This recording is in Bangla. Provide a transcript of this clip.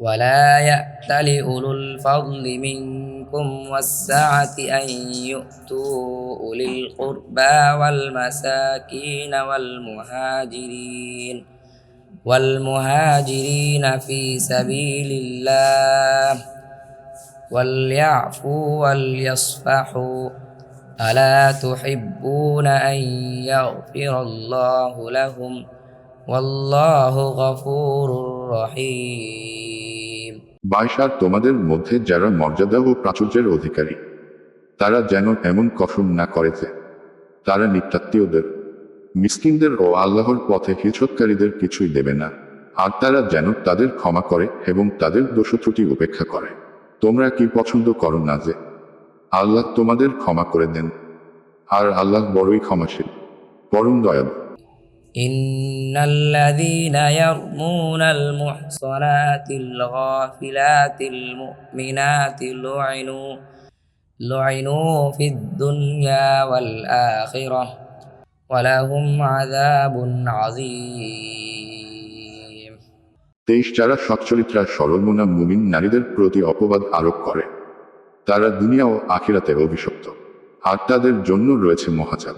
ولا يأتل أولو الفضل منكم والسعة أن يؤتوا أولي القربى والمساكين والمهاجرين والمهاجرين في سبيل الله وليعفوا وليصفحوا. ألا تحبون أن يغفر الله لهم؟ والله غفور رحيم. বাইশার তোমাদের মধ্যে যারা মর্যাদা ও প্রাচুর্যের অধিকারী, তারা যেন এমন কসম না করে যে তারা নিত্যাত্মীয়দের মিসকিনদের ও আল্লাহর পথে হিজরতকারীদের কিছুই দেবে না। আর তারা যেন তাদের ক্ষমা করে এবং তাদের দোষত্রুটি উপেক্ষা করে। তোমরা কি পছন্দ করো না যে, আল্লাহ তোমাদের ক্ষমা করে দেন। আর আল্লাহ বড়ই ক্ষমাশীল, পরম দয়ালু। إن الذين يرمون المحصنات الغافلات المؤمنات لعنوا لعنوا في الدنيا والآخرة ولهم عذاب عظيم তেইশ যারা সচ্চরিত্রা সরলমনা মুমিন নারীদের প্রতি অপবাদ আরোপ করে তারা দুনিয়া ও আখিরাতে অভিশপ্ত আর তাদের জন্য রয়েছে মহাচাল